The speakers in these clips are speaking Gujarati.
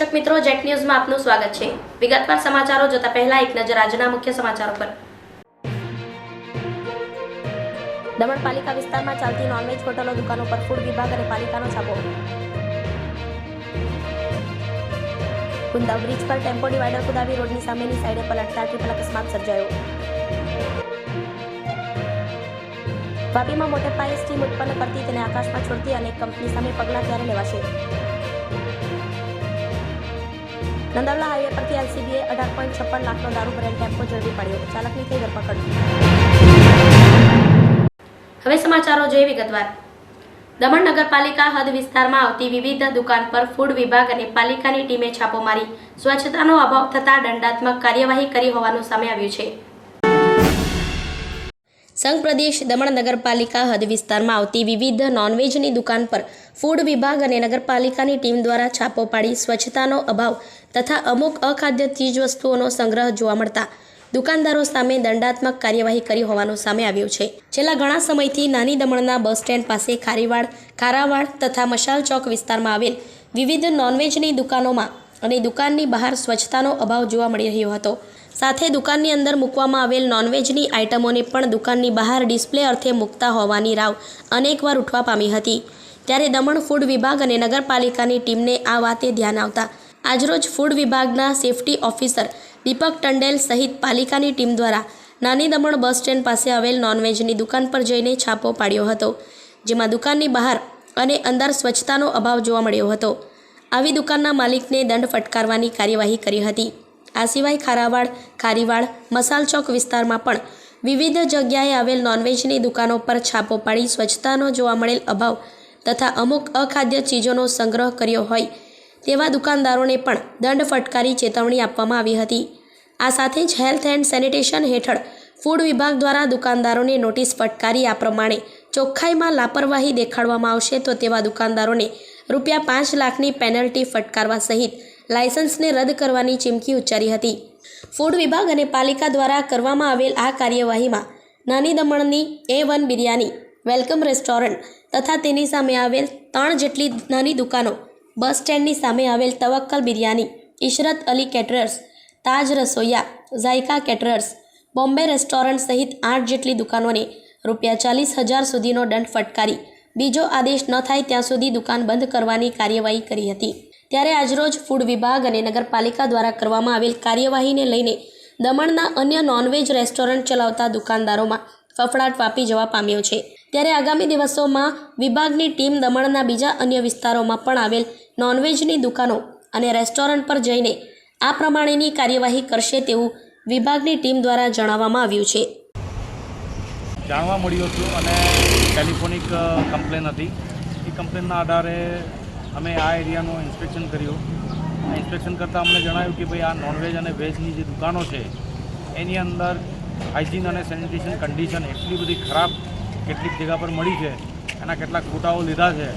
દર્શક મિત્રો, જેટ ન્યૂઝમાં આપનું સ્વાગત છે. વિગતવાર સમાચારો જોતા પહેલા એક નજર આજના મુખ્ય સમાચારો પર. દમણ પાલિકા વિસ્તારમાં ચાલતી નોનવેજ હોટલો દુકાનો પર ફૂડ વિભાગ અને પાલિકાનો છાપો. કુંદા બ્રિજ પર ટેમ્પો ડિવાઈડર કુદાવી રોડની સામેની સાઈડે પલટતા ટ્રિપલ અકસ્માત સર્જાયો. વાપીમાં મોટે પાયે સ્ટીમ ઉત્પન્ન કરતી તેને આકાશમાં છોડતી અનેક કંપની સામે પગલાં ક્યારે લેવાશે. નંદવલા હાઈવે પરથી એલસીબીએ અઢાર પોઈન્ટ છપ્પન લાખનો દારૂ ભરેલ ટેમ્પો ઝડપી પડ્યો ચાલકની થઈ ધરપકડ. હવે સમાચારો જોઈએ વિગતવાર. દમણ નગરપાલિકા હદ વિસ્તારમાં આવતી વિવિધ દુકાન પર ફૂડ વિભાગ અને પાલિકાની ટીમે છાપો મારી. સ્વચ્છતાનો અભાવ થતાં દંડાત્મક કાર્યવાહી કરી હોવાનું સામે આવ્યું છે. સંઘ પ્રદેશ દમણ નગરપાલિકા હદ વિસ્તારમાં આવતી વિવિધ નોનવેજની દુકાન પર ફૂડ વિભાગ અને નગરપાલિકાની ટીમ દ્વારા છાપો પાડી સ્વચ્છતાનો અભાવ તથા અમુક અખાદ્ય ચીજવસ્તુઓનો સંગ્રહ જોવા મળતા દુકાનદારો સામે દંડાત્મક કાર્યવાહી કરી હોવાનું સામે આવ્યું છે. છેલ્લા ઘણા સમયથી નાની દમણના બસ સ્ટેન્ડ પાસે ખારીવાડ ખારાવાડ તથા મશાલ ચોક વિસ્તારમાં આવેલ વિવિધ નોનવેજની દુકાનોમાં અને દુકાનની બહાર સ્વચ્છતાનો અભાવ જોવા મળી રહ્યો હતો. સાથે દુકાનની અંદર મૂકવામાં આવેલ નોનવેજની આઇટમોને પણ દુકાનની બહાર ડિસ્પ્લે અર્થે મૂકતા હોવાની રાવ અનેકવાર ઉઠવા પામી હતી. ત્યારે દમણ ફૂડ વિભાગ અને નગરપાલિકાની ટીમને આ વાતે ધ્યાન આવતા આજરોજ ફૂડ વિભાગના સેફટી ઓફિસર દીપક ટંડેલ સહિત પાલિકાની ટીમ દ્વારા નાની દમણ બસ સ્ટેન્ડ પાસે આવેલ નોનવેજની દુકાન પર જઈને છાપો પાડ્યો હતો, જેમાં દુકાનની બહાર અને અંદર સ્વચ્છતાનો અભાવ જોવા મળ્યો હતો. આવી દુકાનના માલિકને દંડ ફટકારવાની કાર્યવાહી કરી હતી. આ સિવાય ખારાવાડ ખારીવાડ મસાલ ચોક વિસ્તારમાં પણ વિવિધ જગ્યાએ આવેલ નોનવેજની દુકાનો પર છાપો પાડી સ્વચ્છતાનો જોવા મળેલ અભાવ તથા અમુક અખાદ્ય ચીજોનો સંગ્રહ કર્યો હોય તેવા દુકાનદારોને પણ દંડ ફટકારી ચેતવણી આપવામાં આવી હતી. આ સાથે જ હેલ્થ એન્ડ સેનિટેશન હેઠળ ફૂડ વિભાગ દ્વારા દુકાનદારોને નોટિસ ફટકારી આ પ્રમાણે ચોખ્ખાઈમાં લાપરવાહી દેખાડવામાં આવશે તો તેવા દુકાનદારોને રૂપિયા પાંચ લાખની પેનલ્ટી ફટકારવા સહિત લાયસન્સને રદ કરવાની ચીમકી ઉચ્ચારી હતી. ફૂડ વિભાગ અને પાલિકા દ્વારા કરવામાં આવેલ આ કાર્યવાહીમાં નાની દમણની A one biryani, welcome restaurant તથા તેની સામે આવેલ ત્રણ જેટલી નાની દુકાનો બસ સ્ટેન્ડની સામે આવેલ Tawakkal biryani, Ishrat Ali caterers, Taj રસોઈયા, Zaika caterers, Bombay restaurant સહિત આઠ જેટલી દુકાનોને રૂપિયા ચાલીસ હજાર સુધીનો દંડ ફટકારી બીજો આદેશ ન થાય ત્યાં સુધી દુકાન બંધ કરવાની કાર્યવાહી કરી હતી. ત્યારે આજરોજ ફૂડ વિભાગ અને નગરપાલિકા દ્વારા કરવામાં આવેલ કાર્યવાહીને લઈને દમણના અન્ય નોનવેજ રેસ્ટોરન્ટ ચલાવતા દુકાનદારોમાં ફફડાટ વાપી જવા પામ્યો છે. ત્યારે આગામી દિવસોમાં વિભાગની ટીમ દમણના બીજા અન્ય વિસ્તારોમાં પણ આવેલ નોનવેજની દુકાનો અને રેસ્ટોરન્ટ પર જઈને આ પ્રમાણેની કાર્યવાહી કરશે તેવું વિભાગની ટીમ દ્વારા જણાવવામાં આવ્યું છે. જાણવા મળ્યું હતું અને ટેલિફોનિક કમ્પ્લેન હતી. એ કમ્પ્લેનના આધારે અમે આ એરિયાનું ઇન્સ્પેક્શન કર્યું. ઇન્સ્પેક્શન કરતાં અમને જણાવ્યું કે ભાઈ આ નોનવેજ અને વેજની જે દુકાનો છે, એની અંદર હાઇજીન અને સેનિટેશન કન્ડિશન એટલી બધી ખરાબ કેટલીક જગ્યા પર મળી છે. એના કેટલાક ફોટાઓ લીધા છે.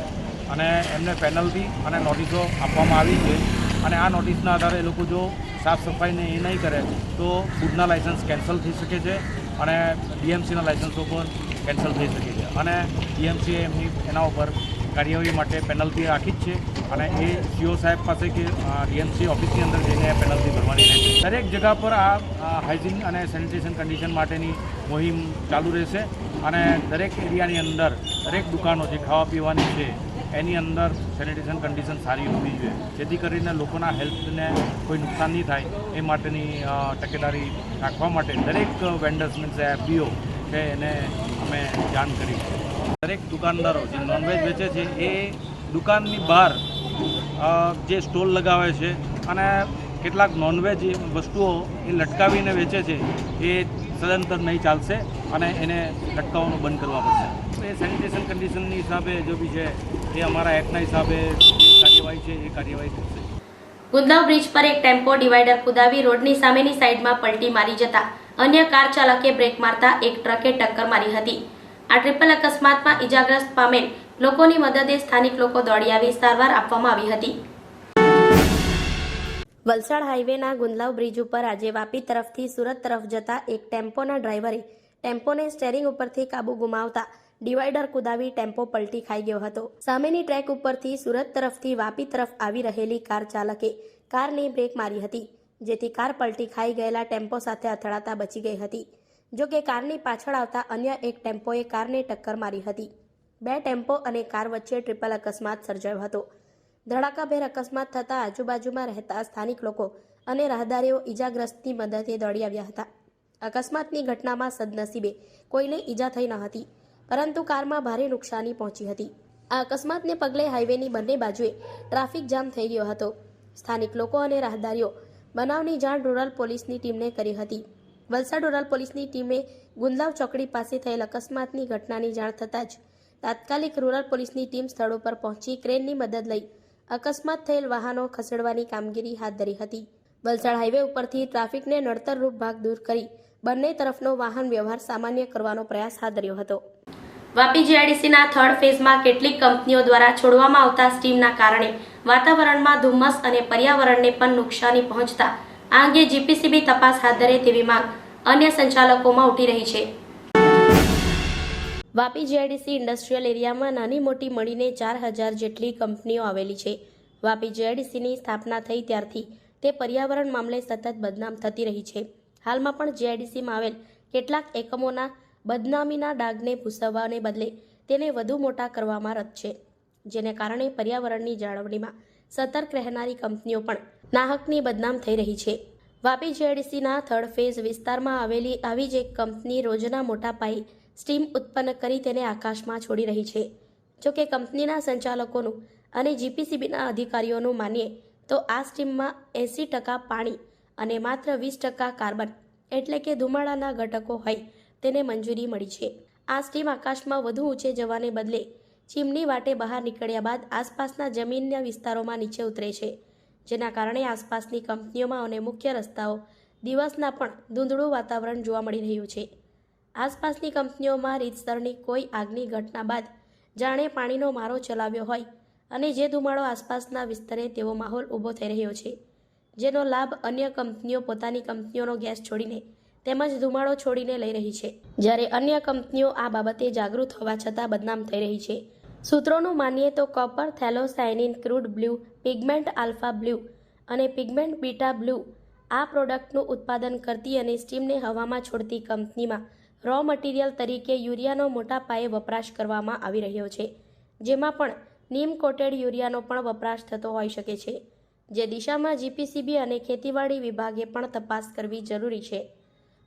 અને એમને પેનલ્ટી અને નોટિસો આપવામાં આવી છે. અને આ નોટિસના આધારે એ લોકો જો સાફ સફાઈને એ નહીં કરે, તો ફૂડના લાઇસન્સ કેન્સલ થઈ શકે છે અને ડીએમસીના લાઇસન્સો પણ કેન્સલ થઈ શકે છે. અને ડીએમસીએ એમની એના ઉપર કાર્યવાહી માટે પેનલ્ટી રાખી જ છે અને એ સીઓ સાહેબ પાસે કે ડીએમસી ઓફિસની અંદર જઈને પેનલ્ટી ભરવાની રહેશે. દરેક જગા પર આ હાઇજીન અને સેનિટેશન કન્ડિશન માટેની મુહિમ ચાલુ રહેશે અને દરેક એરિયાની અંદર દરેક દુકાનો જે ખાવા પીવાની છે, એની અંદર સેનિટેશન કન્ડિશન સારી હોવી જોઈએ. જેથી કરીને લોકોના હેલ્થને કોઈ નુકસાન નહીં થાય એ માટેની તકેદારી રાખવા માટે દરેક વેન્ડર્સ મીન્સ એફબીઓ છે એને અમે જાણ કરી દરેક દુકાનદારો જે નોનવેજ વેચે છે, એ દુકાનની બહાર જે સ્ટોલ લગાવે છે અને કેટલાક નોનવેજ વસ્તુઓ એ લટકાવીને વેચે છે, એ સદંતર નહીં ચાલશે અને એને લટકાવવાનું બંધ કરવા પડશે. એ સેનિટેશન કન્ડિશનની હિસાબે જો બી છે, એ અમારા એક્ટના હિસાબે કાર્યવાહી છે, એ કાર્યવાહી થશે. ગુંદલાવ બ્રિજ પર એક ટેમ્પો ડિવાઈડર કુદાવી રોડની સામેની સાઈડમાં પલટી મારી જતા અન્ય કાર ચાલકે બ્રેક મારતા એક ટ્રકે ટક્કર મારી હતી. આ ટ્રિપલ અકસ્માતમાં ઇજાગ્રસ્ત પામેલ લોકોની મદદે સ્થાનિક લોકો દોડી આવી સારવાર આપવામાં આવી હતી. વલસાડ હાઈવેના ગુંદલાવ બ્રિજ ઉપર આજે વાપી તરફથી સુરત તરફ જતા એક ટેમ્પોના ડ્રાઈવરે ટેમ્પોને સ્ટેરિંગ ઉપરથી કાબુ ગુમાવતા ડિવાઈડર કુદાવી ટેમ્પો પલટી ખાઈ ગયો હતો. સામેની ટ્રેક ઉપરથી સુરત તરફથી વાપી તરફ આવી રહેલી કાર ચાલકે કારની બ્રેક મારી હતી. જેથી કાર પલટી ખાઈ ગયેલા ટેમ્પો સાથે અથડાતા બચી ગઈ હતી. જો કે કારની પાછળ આવતા અન્ય એક ટેમ્પોએ કારને ટક્કર મારી હતી. બે ટેમ્પો અને કાર વચ્ચે ટ્રિપલ અકસ્માત સર્જાયો હતો. ધડાકાભેર અકસ્માત થતાં આજુબાજુમાં રહેતા સ્થાનિક લોકો અને રાહદારીઓ ઈજાગ્રસ્તની મદદે દોડી આવ્યા હતા. અકસ્માતની ઘટનામાં સદનસીબે કોઈને ઈજા થઈ ન હતી, પરંતુ કારમાં ભારે નુકસાની પહોંચી હતી. આ અકસ્માતને પગલે હાઈવેની બંને બાજુએ ટ્રાફિક જામ થઈ ગયો હતો. સ્થાનિક લોકો અને રાહદારીઓ બનાવની જાણ રૂરલ પોલીસની ટીમને કરી હતી. વલસાડ રૂરલ પોલીસની ટીમે ગુંદલાવ ચોકડી પાસે થયેલ અકસ્માતની ઘટનાની જાણ થતાં જ તાત્કાલિક રૂરલ પોલીસની ટીમ સ્થળ ઉપર પહોંચી ક્રેનની મદદ લઈ અકસ્માત થયેલ વાહનો ખસેડવાની કામગીરી હાથ ધરી હતી. વલસાડ હાઈવે ઉપરથી ટ્રાફિકને નડતરરૂપ ભાગ દૂર કરી બંને તરફનો વાહન વ્યવહાર સામાન્ય કરવાનો પ્રયાસ હાથ ધર્યો હતો. વાપી જીઆઈડીસીના થર્ડ ફેઝમાં કેટલીક કંપનીઓ દ્વારા છોડવામાં આવતા સ્ટીમના કારણે વાતાવરણમાં ધુમ્મસ અને પર્યાવરણને પણ નુકસાની પહોંચતા આ અંગે જીપીસીબી તપાસ હાથ ધરે તેવી માંગ અન્ય સંચાલકોમાં ઉઠી રહી છે. વાપી જેઆઈડીસી ઇન્ડસ્ટ્રીયલ એરિયામાં નાની મોટી મળીને ચાર હજાર જેટલી કંપનીઓ આવેલી છે. વાપી જીઆઈડીસીની સ્થાપના થઈ ત્યારથી તે પર્યાવરણ મામલે સતત બદનામ થતી રહી છે. હાલમાં પણ જેઆઈડીસીમાં આવેલ કેટલાક એકમોના બદનામીના ડાઘને ભૂસવવાને બદલે તેને વધુ મોટા કરવામાં રત છે. જેને કારણે પર્યાવરણની જાળવણીમાં સતર્ક રહેનારી કંપનીઓ પણ નાહકની બદનામ થઈ રહી છે. વાપી જીઆઈડીસીના થર્ડ ફેઝ વિસ્તારમાં આવેલી આવી જ એક કંપની રોજના મોટા પાયે સ્ટીમ ઉત્પન્ન કરી તેને આકાશમાં છોડી રહી છે. જો કે કંપનીના સંચાલકોનું અને જીપીસીબીના અધિકારીઓનું માનીએ તો આ સ્ટીમમાં એંસી ટકા પાણી અને માત્ર વીસ ટકા કાર્બન એટલે કે ધુમાડાના ઘટકો હોય તેને મંજૂરી મળી છે. આ સ્ટીમ આકાશમાં વધુ ઊંચે જવાને બદલે ચીમની વાટે બહાર નીકળ્યા બાદ આસપાસના જમીનના વિસ્તારોમાં નીચે ઉતરે છે, જેના કારણે આસપાસની કંપનીઓમાં અને મુખ્ય રસ્તાઓ દિવસના પણ ધૂંધળું વાતાવરણ જોવા મળી રહ્યું છે. આસપાસની કંપનીઓમાં રીતસરની કોઈ આગની ઘટના બાદ જાણે પાણીનો મારો ચલાવ્યો હોય અને જે ધુમાડો આસપાસના વિસ્તારે તેવો માહોલ ઊભો થઈ રહ્યો છે, જેનો લાભ અન્ય કંપનીઓ પોતાની કંપનીઓનો ગેસ છોડીને તેમજ ધુમાડો છોડીને લઈ રહી છે. જ્યારે અન્ય કંપનીઓ આ બાબતે જાગૃત હોવા છતાં બદનામ થઈ રહી છે. સૂત્રોનું માનીએ તો copper, phthalocyanine, crude blue pigment alpha blue અને પિગમેન્ટ બીટા બ્લુ આ પ્રોડક્ટનું ઉત્પાદન કરતી અને સ્ટીમને હવામાં છોડતી કંપનીમાં રો મટીરિયલ તરીકે યુરિયાનો મોટા પાયે વપરાશ કરવામાં આવી રહ્યો છે. જેમાં પણ નીમ કોટેડ યુરિયાનો પણ વપરાશ થતો હોઈ શકે છે. જે દિશામાં જીપીસીબી અને ખેતીવાડી વિભાગે પણ તપાસ કરવી જરૂરી છે.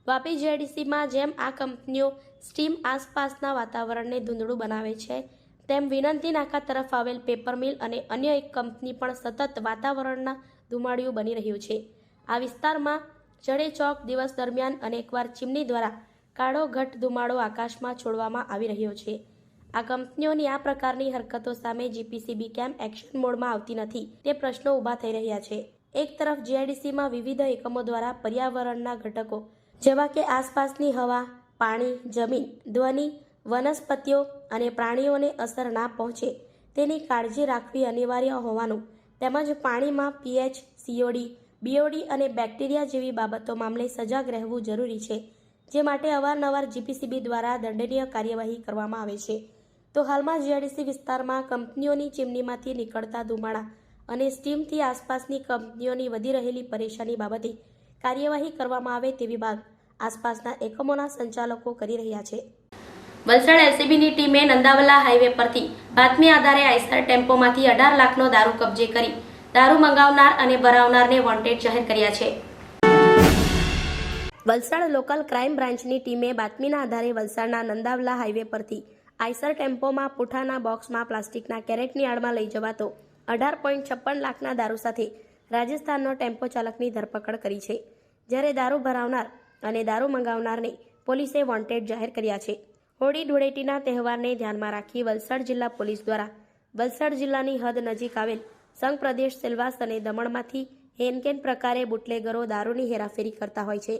વાપી જેડીસીમાં જેમ આ કંપનીઓ સ્ટીમ આસપાસના વાતાવરણને ધૂંધળું બનાવે છે, તેમ વિનંતી નાકા તરફ આવેલ પેપર મિલ અને અન્ય એક કંપની પણ સતત વાતાવરણના ધુમાડિયું બની રહ્યું છે. આ વિસ્તારમાં જડે ચોક દિવસ દરમિયાન અનેકવાર ચીમની દ્વારા કાળો ઘટ ધુમાડો આકાશમાં છોડવામાં આવી રહ્યો છે. આ કંપનીઓની આ પ્રકારની હરકતો સામે જીપીસીબી કેમ એક્શન મોડમાં આવતી નથી તે પ્રશ્નો ઊભા થઈ રહ્યા છે. એક તરફ જીઆઈડીસીમાં વિવિધ એકમો દ્વારા પર્યાવરણના ઘટકો જેવા કે આસપાસની હવા, પાણી, જમીન, ધ્વનિ, વનસ્પતિઓ અને પ્રાણીઓને અસર ના પહોંચે તેની કાળજી રાખવી અનિવાર્ય હોવાનું. તેમજ પાણીમાં પીએચ સીઓડી બીઓડી અને બેક્ટેરિયા જેવી બાબતો મામલે સજાગ રહેવું જરૂરી છે, જે માટે અવારનવાર જીપીસીબી દ્વારા દંડનીય કાર્યવાહી કરવામાં આવે છે. તો હાલમાં જીઆરડીસી વિસ્તારમાં કંપનીઓની ચીમનીમાંથી નીકળતા ધુમાડા અને સ્ટીમથી આસપાસની કંપનીઓની વધી રહેલી પરેશાની બાબતે કાર્યવાહી કરવામાં આવે તેવી માંગ આસપાસના એકમોના સંચાલકો કરી રહ્યા છે. વલસાડ એલસીબીની ટીમે નંદાવલા હાઈવે પરથી બાતમી આધારે આઈસર ટેમ્પોમાંથી અઢાર લાખનો દારૂ કબજે કરી દારૂ મંગાવનાર અને ભરાવનારને વોન્ટેડ જાહેર કર્યા છે. વલસાડ લોકલ ક્રાઇમ બ્રાન્ચની ટીમે બાતમીના આધારે વલસાડના નંદાવલા હાઈવે પરથી આઈસર ટેમ્પોમાં પૂઠાના બોક્સમાં પ્લાસ્ટિકના કેરેટની આડમાં લઈ જવાતો અઢાર પોઈન્ટ છપ્પન લાખના દારૂ સાથે રાજસ્થાનનો ટેમ્પો ચાલકની ધરપકડ કરી છે. જ્યારે દારૂ ભરાવનાર અને દારૂ મંગાવનારને પોલીસે વોન્ટેડ જાહેર કર્યા છે. હોળી ધૂળેટીના તહેવારને ધ્યાનમાં રાખી વલસાડ જિલ્લા પોલીસ દ્વારા વલસાડ જિલ્લાની હદ નજીક આવેલ સંઘ પ્રદેશ સેલવાસ અને દમણમાંથી હેનકેન પ્રકારે બુટલેગરો દારૂની હેરાફેરી કરતા હોય છે.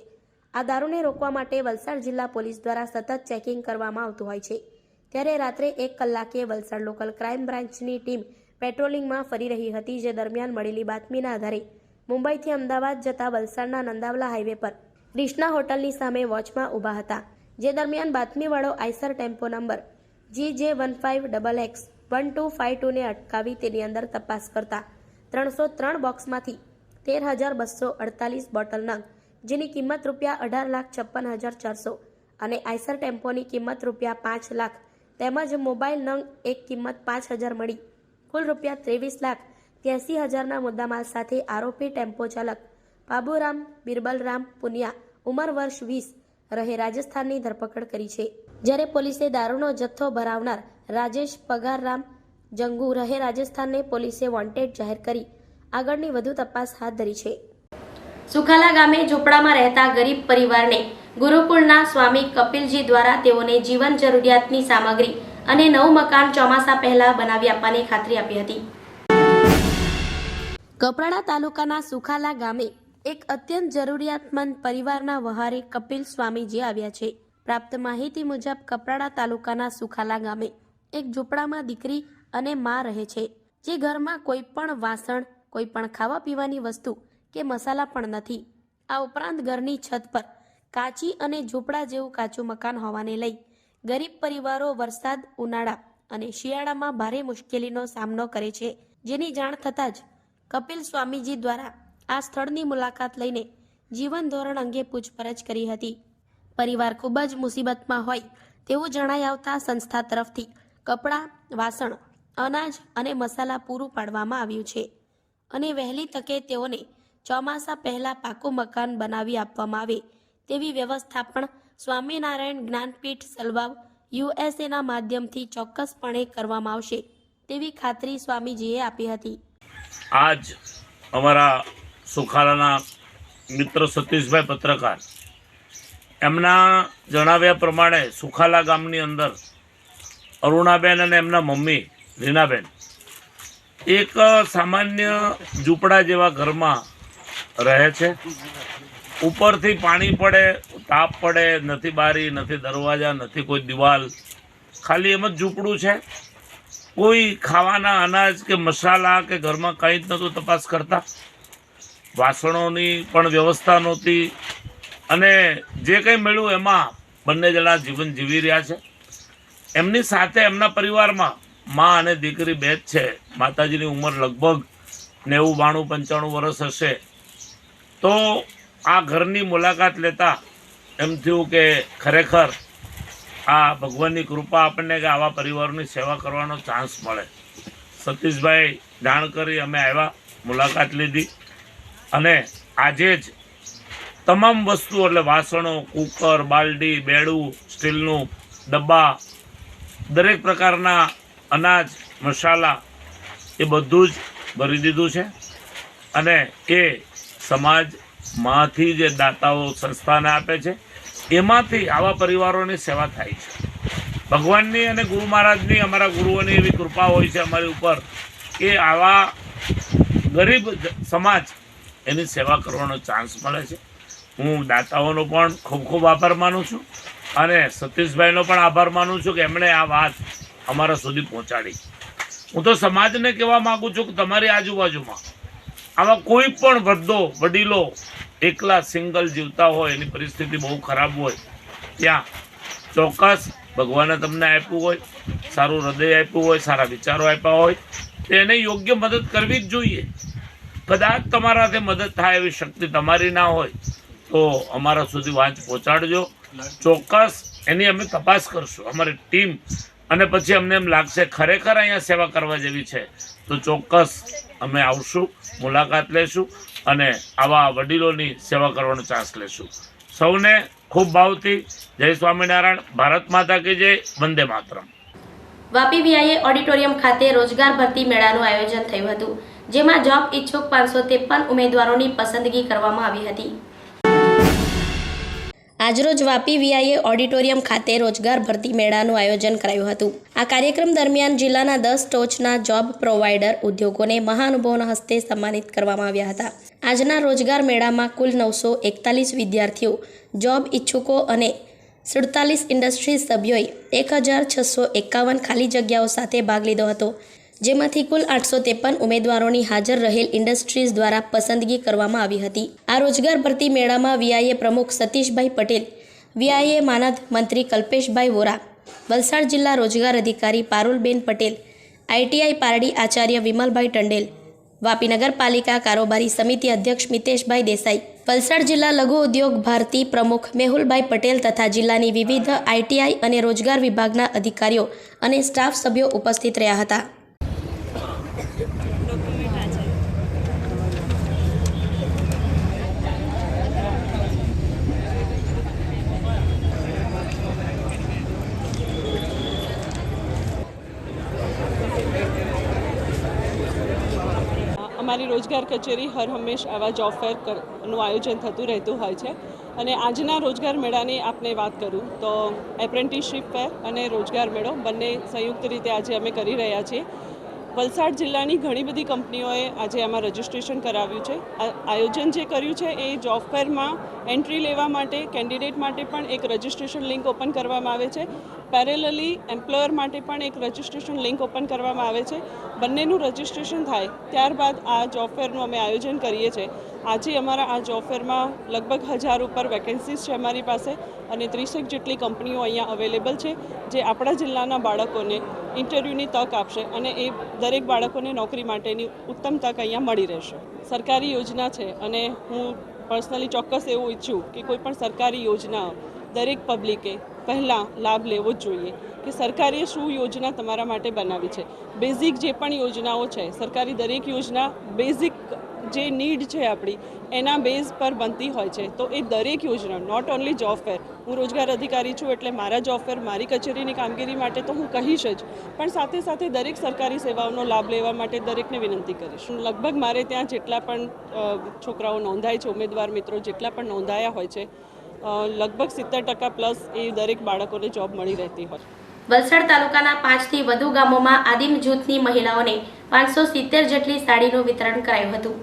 આ દારૂને રોકવા માટે વલસાડ જિલ્લા પોલીસ દ્વારા સતત ચેકિંગ કરવામાં આવતું હોય છે. ત્યારે રાત્રે એક કલાકે વલસાડ લોકલ ક્રાઇમ બ્રાન્ચની ટીમ પેટ્રોલિંગમાં ફરી રહી હતી, જે દરમિયાન મળેલી બાતમીના આધારે મુંબઈથી અમદાવાદ જતા વલસાડના નંદાવલા હાઈવે પર ક્રિષ્ના હોટલની સામે વોચમાં ઊભા હતા. જે દરમિયાન બાતમીવાળો Eicher tempo number G J one five double X one two five ટુને અટકાવી તેની અંદર તપાસ કરતા ત્રણસો ત્રણ બોક્સમાંથી તેર હજાર બસો અડતાલીસ બોટલ નંગ, જેની કિંમત રૂપિયા અઢાર લાખ છપ્પન હજાર ચારસો અને આઈસર ટેમ્પોની કિંમત રૂપિયા પાંચ લાખ તેમજ મોબાઈલ નંગ એક કિંમત પાંચ હજાર મળી. કુલ રૂપિયા ત્રેવીસ લાખ ત્યાસી હજારના મુદ્દામાલ સાથે આરોપી ટેમ્પો ચાલક બાબુરામ બિરબલરામ પુનિયા ઉંમર વર્ષ વીસ રહે રાજસ્થાનની ધરપકડ કરી છે. જ્યારે પોલીસે દારૂનો જથ્થો ભરાવનાર રાજેશ પગારરામ જંગુ રહે રાજસ્થાનને પોલીસે વોન્ટેડ જાહેર કરી આગળની વધુ તપાસ હાથ ધરી છે. સુખાલા ગામે ઝૂંપડામાં રહેતા ગરીબ પરિવારને ગુરુકુળના સ્વામી કપિલજી દ્વારા તેઓને જીવન જરૂરિયાતની સામગ્રી અને નવું મકાન ચોમાસા પહેલા બનાવી આપવાની ખાતરી આપી હતી. કપરાડા તાલુકાના સુખાલા ગામે એક અત્યંત જરૂરિયાતમંદ પરિવારના વહારે કપિલ સ્વામીજી આવ્યા છે. પ્રાપ્ત માહિતી મુજબ કપરાડા તાલુકાના સુખાલા ગામે એક ઝૂંપડામાં દીકરી અને મા રહે છે, જે ઘરમાં કોઈ પણ વાસણ, કોઈ પણ ખાવા પીવાની વસ્તુ કે મસાલા પણ નથી. આ ઉપરાંત ઘરની છત પર કાચી અને ઝૂંપડા જેવું કાચું મકાન હોવાને લઈ ગરીબ પરિવારો વરસાદ, ઉનાળા અને શિયાળામાં ભારે મુશ્કેલીનો સામનો કરે છે. જેની જાણ થતાં જ કપિલ સ્વામીજી દ્વારા આ સ્થળની મુલાકાત લઈને જીવન ધોરણ અંગે પૂછપરછ કરી હતી. પરિવાર ખૂબ જ મુસીબતમાં હોય તેવું જણાઈ આવતા સંસ્થા તરફથી કપડાં, વાસણ, અનાજ અને મસાલા પૂરું પાડવામાં આવ્યું છે અને વહેલી તકે તેઓને ચોમાસા પહેલાં પાકું મકાન બનાવી આપવામાં આવે તેવી વ્યવસ્થા પણ સ્વામિનારાયણ જ્ઞાનપીઠ સલવાવ યુએસએના માધ્યમથી ચોક્કસપણે કરવામાં આવશે તેવી ખાતરી સ્વામીજીએ આપી હતી. આજ અમારા સુખાલાના મિત્ર સતીશભાઈ પત્રકાર એમના જણાવ્યા પ્રમાણે સુખાલા ગામની અંદર અરુણાબેન અને એમના મમ્મી રીનાબેન એક સામાન્ય ઝૂંપડા જેવા ઘરમાં રહે છે. ઉપરથી પાણી પડે તાપ પડે, નથી બારી, નથી દરવાજા, નથી કોઈ દિવાલ. ખાલી એમ જ ઝૂંપડું છે. કોઈ ખાવાના અનાજ કે મસાલા કે ઘરમાં કંઈ જ નહોતું તપાસ કરતા. વાસણોની પણ વ્યવસ્થા નહોતી. અને જે કંઈ મળ્યું એમાં બંને જણા જીવન જીવી રહ્યા છે. એમની સાથે એમના પરિવારમાં મા અને દીકરી બે જ છે. માતાજીની ઉંમર લગભગ નેવું, બાણું, પંચાણું વર્ષ હશે. તો આ ઘરની મુલાકાત લેતા એમ થયું કે ખરેખર આ ભગવાનની કૃપા આપણને કે આવા પરિવારોની સેવા કરવાનો ચાન્સ મળે. સતીશભાઈ જાણ કરી અમે આવ્યા, મુલાકાત લીધી અને આજે જ તમામ વસ્તુ એટલે વાસણો, કુકર, બાલડી, બેડું, સ્ટીલનું ડબ્બા, દરેક પ્રકારના અનાજ, મસાલા એ બધું જ ભરી દીધું છે અને એ સમાજમાંથી જે દાતાઓ સંસ્થાને આપે છે એમાંથી આવા પરિવારોની સેવા થાય છે. ભગવાનની અને ગુરુ મહારાજની અમારા ગુરુઓની એવી કૃપા હોય છે અમારી ઉપર કે આવા ગરીબ સમાજ એની સેવા કરવાનો ચાન્સ મળે છે. હું દાતાઓનો પણ ખૂબ ખૂબ આભાર માનું છું અને સતીશભાઈનો પણ આભાર માનું છું કે એમણે આ વાત અમારા સુધી પહોંચાડી. હું તો સમાજને કહેવા માગું છું કે તમારી આજુબાજુમાં આવા કોઈ પણ વૃદ્ધો, વડીલો એકલા સિંગલ જીવતા હોય, એની પરિસ્થિતિ બહુ ખરાબ હોય, ત્યાં ચોક્કસ ભગવાને તમને આપ્યું હોય, સારું હૃદય આપ્યું હોય, સારા વિચારો આપ્યા હોય, તો એને યોગ્ય મદદ કરવી જ જોઈએ. કદાચ તમારાથી મદદ થાય એવી શક્તિ તમારી ના હોય, તો અમારા સુધી વાંચ પહોંચાડજો. ચોક્કસ એની અમે તપાસ કરશું, અમારી ટીમ. અને પછી અમને એમ લાગશે, ખરેખર અહીંયા સેવા કરવા જેવી છે. તો ચોક્કસ અમે આવશું, મુલાકાત લેશું. અને આવા વડીલોની સેવા કરવાનો ચાન્સ લેશું. સૌને ખૂબ ભાવથી જય સ્વામિનારાયણ, ભારત માતા કે જય, વંદે માતરમ. વાપી વીઆઈએ ઓડિટોરિયમ ખાતે રોજગાર ભરતી મેળાનું આયોજન થયું હતું, જેમાં જોબ ઈચ્છુક પાંચસો ત્રેપન ઉમેદવારોની પસંદગી કરવામાં આવી હતી. આજરોજ વાપી વીઆઈએ ઓડિટોરિયમ ખાતે રોજગાર ભરતી મેળાનું આયોજન કરાયું હતું. આ કાર્યક્રમ દરમિયાન જિલ્લાના દસ ટોચના જોબ પ્રોવાઈડર ઉદ્યોગોને મહાનુભાવોના હસ્તે સન્માનિત કરવામાં આવ્યા હતા. આજના રોજગાર મેળામાં કુલ નવસો એકતાલીસ વિદ્યાર્થીઓ, જોબ ઈચ્છુકો અને સુડતાલીસ ઇન્ડસ્ટ્રીઝ સભ્યોએ એક હજાર છસો એકાવન ખાલી જગ્યાઓ સાથે ભાગ લીધો હતો. જેમાંથી કુલ આઠસો ત્રેપન ઉમેદવારોની હાજર રહેલ ઇન્ડસ્ટ્રીઝ દ્વારા પસંદગી કરવામાં આવી હતી. આ રોજગાર ભરતી મેળામાં વીઆઈએ પ્રમુખ સતીશભાઈ પટેલ વીઆઈએ માનદ મંત્રી કલ્પેશભાઈ વોરા, વલસાડ જિલ્લા રોજગાર અધિકારી પારુલબેન પટેલ આઈટીઆઈ પારડી આચાર્ય વિમલભાઈ ટંડેલ, વાપી નગરપાલિકા કારોબારી સમિતિ અધ્યક્ષ મિતેશભાઈ દેસાઈ, વલસાડ જિલ્લા લઘુ ઉદ્યોગ ભારતી પ્રમુખ મેહુલભાઈ પટેલ તથા જિલ્લાની વિવિધ આઈટીઆઈ અને રોજગાર વિભાગના અધિકારીઓ અને સ્ટાફ સભ્યો ઉપસ્થિત રહ્યા હતા. અમારી રોજગાર કચેરી હર હંમેશ આવા જોબ ફેરનું આયોજન થતું રહેતું હોય છે. અને આજના રોજગાર મેળાની આપને વાત કરું તો એપ્રેન્ટિસશીપ ફેર અને રોજગાર મેળો બંને સંયુક્ત રીતે આજે અમે કરી રહ્યા છીએ. વલસાડ જિલ્લાની ઘણી બધી કંપનીઓએ આજે આમાં રજિસ્ટ્રેશન કરાવ્યું છે. આયોજન જે કર્યું છે એ જોબ ફેરમાં એન્ટ્રી લેવા માટે કેન્ડિડેટ માટે પણ એક રજિસ્ટ્રેશન લિંક ઓપન કરવામાં આવે છે. પેરેલલી એમ્પ્લોયર માટે પણ એક રજિસ્ટ્રેશન લિંક ઓપન કરવામાં આવે છે. બંનેનું રજિસ્ટ્રેશન થાય, ત્યારબાદ આ જોબ ફેરનું અમે આયોજન કરીએ છીએ. આજે અમારા આ જોબ ફેરમાં લગભગ હજાર ઉપર વેકેન્સીસ છે અમારી પાસે અને ત્રીસેક જેટલી કંપનીઓ અહીંયા અવેલેબલ છે, જે આપણા જિલ્લાના બાળકોને ઇન્ટરવ્યૂની તક આપશે અને એ દરેક બાળકોને નોકરી માટેની ઉત્તમ તક અહીંયા મળી રહેશે. સરકારી યોજના છે અને હું પર્સનલી ચોક્કસ એવું ઈચ્છું કે કોઈ પણ સરકારી યોજના દરેક પબ્લિકે પહેલાં લાભ લેવો જ જોઈએ કે સરકારે શું યોજના તમારા માટે બનાવી છે. બેઝિક જે પણ યોજનાઓ છે, સરકારી દરેક યોજના બેઝિક જે નીડ છે આપણી, એના બેઝ પર બનતી હોય છે. તો એ દરેક યોજના નોટ ઓનલી જોબ ફેર હું રોજગાર અધિકારી છું એટલે મારા જોબ ફેર મારી કચેરીની કામગીરી માટે તો હું કહીશ જ. પણ સાથે સાથે દરેક સરકારી સેવાઓનો લાભ લેવા માટે દરેકને વિનંતી કરીશ. લગભગ મારે ત્યાં જેટલા પણ છોકરાઓ નોંધાય છે, ઉમેદવાર મિત્રો જેટલા પણ નોંધાયા હોય છે લગભગ સિત્તેર ટકા પ્લસ એ દરેક બાળકોને જોબ મળી રહેતી હોય. વલસાડ તાલુકાના પાંચથી વધુ ગામોમાં આદિમ જૂથની મહિલાઓને પાંચસો સિત્તેર જેટલી સાડીનું વિતરણ કરાયું હતું.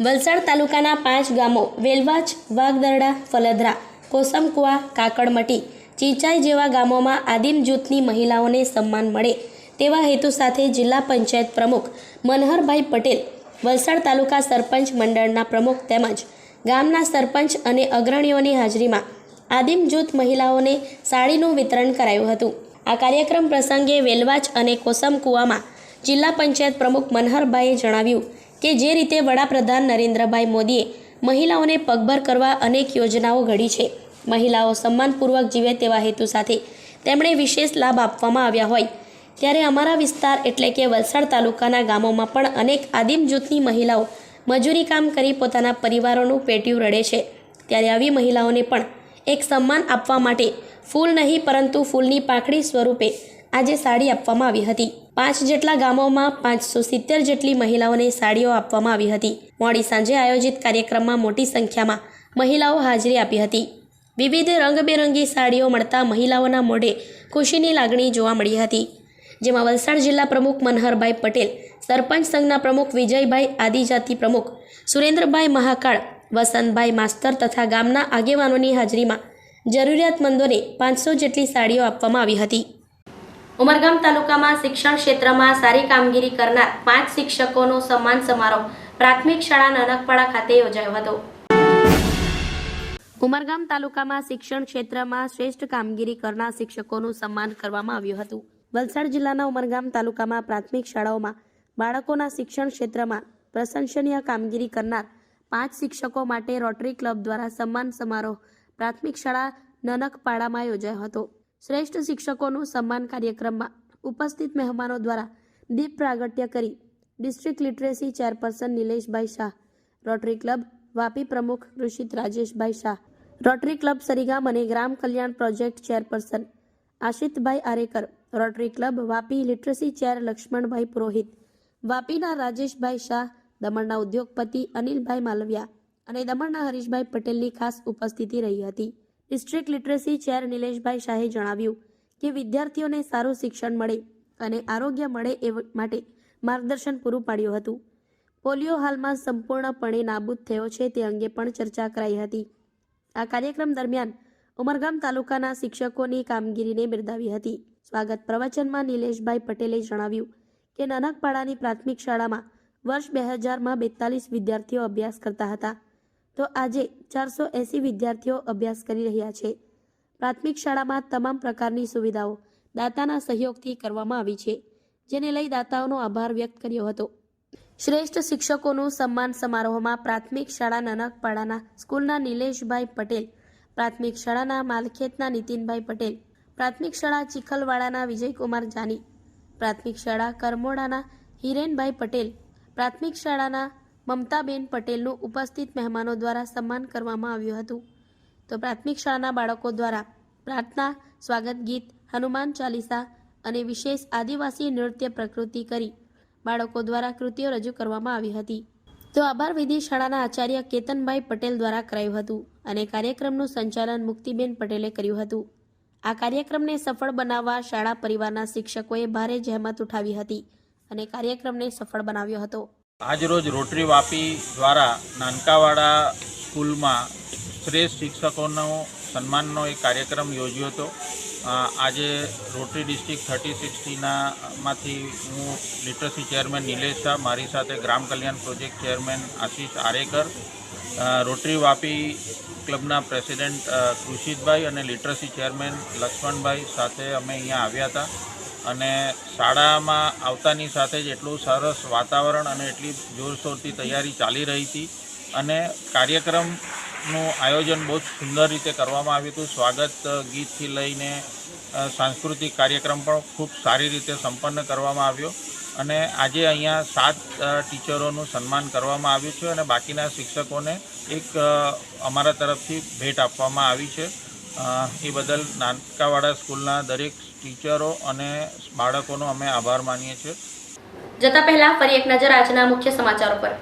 વલસાડ તાલુકાના પાંચ ગામો વેલવાચ વાઘદરડા ફલદરા, કોસમકુવા, કાકડમટી, ચીચાઈ જેવા ગામોમાં આદિમ જૂથની મહિલાઓને સન્માન મળે તેવા હેતુ સાથે જિલ્લા પંચાયત પ્રમુખ મનહરભાઈ પટેલ વલસાડ તાલુકા સરપંચ મંડળના પ્રમુખ તેમજ ગામના સરપંચ અને અગ્રણીઓની હાજરીમાં આદિમ જૂથ મહિલાઓને સાડીનું વિતરણ કરાયું હતું. આ કાર્યક્રમ પ્રસંગે વેલવાચ અને કોસમકુવામાં જિલ્લા પંચાયત પ્રમુખ મનહરભાઈએ જણાવ્યું કે જે રીતે વડાપ્રધાન નરેન્દ્રભાઈ મોદીએ મહિલાઓને પગભર કરવા અનેક યોજનાઓ ઘડી છે. મહિલાઓ સન્માનપૂર્વક જીવે તેવા હેતુ સાથે તેમણે વિશેષ લાભ આપવામાં આવ્યા હોય. ત્યારે અમારા વિસ્તાર એટલે કે વલસાડ તાલુકાના ગામોમાં પણ અનેક આદિમ જૂથની મહિલાઓ મજૂરી કામ કરી પોતાના પરિવારોનું પેટ્યું રડે છે. ત્યારે આવી મહિલાઓને પણ એક સન્માન આપવા માટે ફૂલ નહીં પરંતુ ફૂલની પાખડી સ્વરૂપે આજે સાડી આપવામાં આવી હતી. પાંચ જેટલા ગામોમાં પાંચસો સિત્તેર જેટલી મહિલાઓને સાડીઓ આપવામાં આવી હતી. મોડી સાંજે આયોજિત કાર્યક્રમમાં મોટી સંખ્યામાં મહિલાઓ હાજરી આપી હતી. વિવિધ રંગબેરંગી સાડીઓ મળતા મહિલાઓના મોઢે ખુશીની લાગણી જોવા મળી હતી. જેમાં વલસાડ જિલ્લા પ્રમુખ મનહરભાઈ પટેલ, સરપંચ સંઘના પ્રમુખ વિજયભાઈ આદિજાતિ પ્રમુખ, સુરેન્દ્રભાઈ મહાકાળ, વસંતભાઈ માસ્તર તથા ગામના આગેવાનોની હાજરીમાં જરૂરિયાતમંદોને પાંચસો જેટલી સાડીઓ આપવામાં આવી હતી. ઉમરગામ તાલુકામાં શિક્ષણ ક્ષેત્રમાં સારી કામગીરી કરનાર પાંચ શિક્ષકોનો સન્માન સમારોહ પ્રાથમિક શાળા નાનકપાડા ખાતે યોજાયો હતો. ઉમરગામ તાલુકામાં શિક્ષણ ક્ષેત્રમાં શ્રેષ્ઠ કામગીરી કરનાર શિક્ષકોનું સન્માન કરવામાં આવ્યું હતું. વલસાડ જિલ્લાના ઉમરગામ તાલુકામાં પ્રાથમિક શાળાઓમાં બાળકોના શિક્ષણ ક્ષેત્રમાં પ્રશંસનીય કામગીરી કરનાર પાંચ શિક્ષકો માટે રોટરી ક્લબ દ્વારા સન્માન સમારોહ પ્રાથમિક શાળા નનકપાડામાં યોજાયો હતો. શ્રેષ્ઠ શિક્ષકોનું સન્માન કાર્યક્રમમાં ઉપસ્થિત મહેમાનો દ્વારા દીપ પ્રાગટ્ય કરી district literacy chairperson Nileshbhai Shah, Rotary club Vapi પ્રમુખ ઋષિત રાજેશભાઈ શાહ, રોટરી ક્લબ સરીગામ અને Gram Kalyan project chairperson Ashitbhai Arekar Rotary club Vapi literacy chair Laxmanbhai Purohit, વાપીના Rajeshbhai Shah, દમણના ઉદ્યોગપતિ અનિલભાઈ માલવિયા અને દમણના હરીશભાઈ પટેલની ખાસ ઉપસ્થિતિ રહી હતી. ડિસ્ટ્રિક્ટ લિટરસી ચેર નિલેશભાઈ શાહે જણાવ્યું કે વિદ્યાર્થીઓને સારું શિક્ષણ મળે અને આરોગ્ય મળે એ માટે માર્ગદર્શન પૂરું પાડ્યું હતું. પોલિયો હાલમાં સંપૂર્ણપણે નાબૂદ થયો છે તે અંગે પણ ચર્ચા કરાઈ હતી. આ કાર્યક્રમ દરમિયાન ઉમરગામ તાલુકાના શિક્ષકોની કામગીરીને બિરદાવી હતી. સ્વાગત પ્રવચનમાં નિલેશભાઈ પટેલે જણાવ્યું કે નાનકપાડાની પ્રાથમિક શાળામાં વર્ષ બે હજારમાં બેતાલીસ વિદ્યાર્થીઓ અભ્યાસ કરતા હતા. તો આજે ચારસો એંસી વિદ્યાર્થીઓ અભ્યાસ કરી રહ્યા છે. પ્રાથમિક શાળામાં તમામ પ્રકારની સુવિધાઓ દાતાના સહયોગથી કરવામાં આવી છે, જેને લઈ દાતાઓનો આભાર વ્યક્ત કર્યો હતો. શ્રેષ્ઠ શિક્ષકોનું સન્માન સમારોહમાં પ્રાથમિક શાળા નનકપાડાના સ્કૂલના નિલેશભાઈ પટેલ, પ્રાથમિક શાળાના માલખેતના નીતિનભાઈ પટેલ પ્રાથમિક શાળા ચીખલવાડાના વિજયકુમાર જાની, પ્રાથમિક શાળા કરમોડાના હિરેનભાઈ પટેલ, પ્રાથમિક શાળાના મમતાબેન પટેલનું ઉપસ્થિત મહેમાનો દ્વારા સન્માન કરવામાં આવ્યું હતું. તો પ્રાથમિક શાળાના બાળકો દ્વારા પ્રાર્થના, સ્વાગત ગીત, હનુમાન ચાલીસા અને વિશેષ આદિવાસી નૃત્ય પ્રકૃતિ કરી બાળકો દ્વારા કૃતિઓ રજૂ કરવામાં આવી હતી. તો આભાર વિધિ શાળાના આચાર્ય કેતનભાઈ પટેલ દ્વારા કરાયું હતું અને કાર્યક્રમનું સંચાલન મુક્તિબેન પટેલે કર્યું હતું. આ કાર્યક્રમને સફળ બનાવવા શાળા પરિવારના શિક્ષકોએ ભારે જહેમત ઉઠાવી હતી અને કાર્યક્રમને સફળ બનાવ્યો હતો. આજરોજ રોટરી વાપી દ્વારા નાનકાવાડા સ્કૂલમાં શ્રેષ્ઠ શિક્ષકોનો સન્માનનો એક કાર્યક્રમ યોજ્યો હતો. આજે રોટરી ડિસ્ટ્રિક્ટ થર્ટી સિક્સટીના માંથી હું લિટરસી ચેરમેન નિલેશ શાહ, મારી સાથે Gram Kalyan project chairman Ashish Arekar Rotary Vapi ક્લબના president કૃષિતભાઈ અને લિટરસી ચેરમેન લક્ષ્મણભાઈ સાથે અમે અહીંયા આવ્યા હતા. અને શાળામાં આવતાની સાથે જ એટલું સરસ વાતાવરણ અને એટલી જોરશોરથી તૈયારી ચાલી રહી હતી. અને કાર્યક્રમનું આયોજન બહુ જ સુંદર રીતે કરવામાં આવ્યું હતું. સ્વાગત ગીતથી લઈને સાંસ્કૃતિક કાર્યક્રમ પણ ખૂબ સારી રીતે સંપન્ન કરવામાં આવ્યો. અને આજે અહીંયા સાત ટીચરોનું સન્માન કરવામાં આવ્યું છે અને બાકીના શિક્ષકોને એક અમારા તરફથી ભેટ આપવામાં આવી છે. એ બદલ નાનકાવાડા સ્કૂલના દરેક ટીચરો અને બાળકોનો અમે આભાર માનીએ છીએ. જતા પહેલા ફરી એક નજર આજના મુખ્ય સમાચારો પર.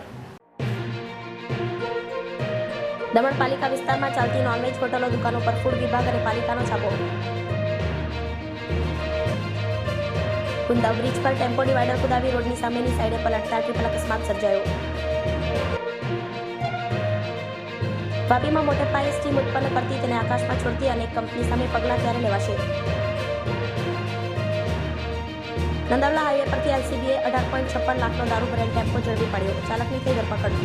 દમણ પાલિકા વિસ્તારમાં ચાલતી નોનવેજ હોટલો, દુકાનો પર ફૂડ વિભાગ અને પાલિકાનો છાપો. ગુંદા બ્રિજ પર ટેમ્પો ડિવાઈડર કુદાવી રોડની સામેની સાઈડે પલટતા ટ્રિપલ અકસ્માત સર્જાયો. વાપીમાં મોટે પાયે સ્ટીમ ઉત્પન્ન કરતી તેને આકાશમાં છોડતી અનેક કંપની સામે પગલાં ક્યારે લેવાશે. નંદાવલા હાઈવે પરથી એલસીબીએ અઢાર પોઈન્ટ છપ્પન લાખનો દારૂ ભરેલ ટેમ્પો ઝડપી પડ્યો. ચાલકની થઈ ધરપકડ.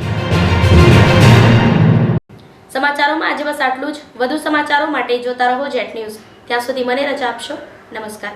સમાચારોમાં આજે બસ આટલું જ. વધુ સમાચારો માટે જોતા રહો જેટ ન્યૂઝ. ત્યાં સુધી મને રજા આપશો. નમસ્કાર.